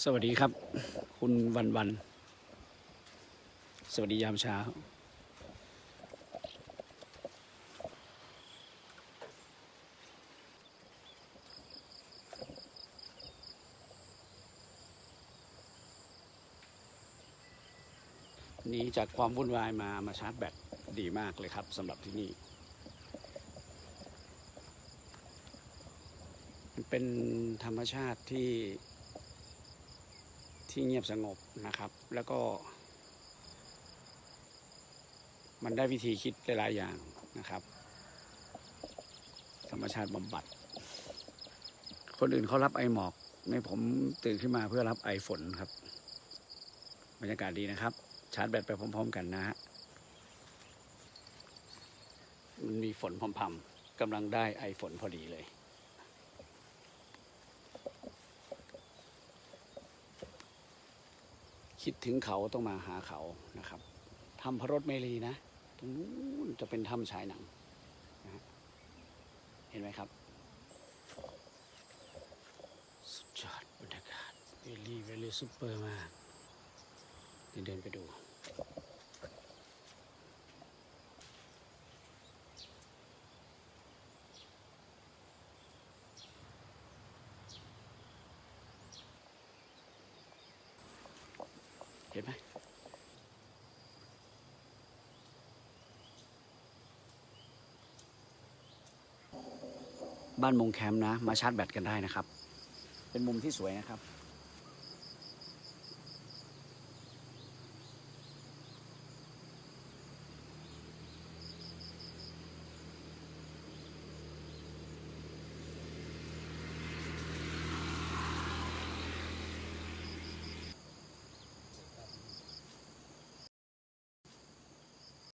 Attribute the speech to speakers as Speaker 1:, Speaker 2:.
Speaker 1: สวัสดีครับ คุณวันวัน สวัสดียามเช้าหนี้จากความวุ่นวายมามาชาร์จแบตดีมากเลยครับสำหรับที่นี่ เป็นธรรมชาติที่ ที่เงียบสงบนะครับ แล้วก็ มันได้วิธีคิดหลาย ๆ อย่างนะครับ ธรรมชาติบำบัด คนอื่นเขารับไอหมอกในผมตื่นขึ้นมาเพื่อรับไอฝนครับ บรรยากาศดีนะครับ ชาร์จแบตไปพร้อม ๆ กันนะฮะมันมีฝนพรำๆกำลังได้ไอฝนพอดีเลย คิดถึงเขาต้องมาหาเขานะครับถ้ำพระรถเมรีนะ ตรงนู้นจะเป็นถ้ำฉายหนังนะเห็นไหมครับ สุดยอดบรรยากาศเวลี่เวลี่ซูเปอร์มากเดินไปดู เห็นไหมบ้านมงแคมป์นะ มาชาร์จแบตกันได้นะครับ เป็นมุมที่สวยนะครับ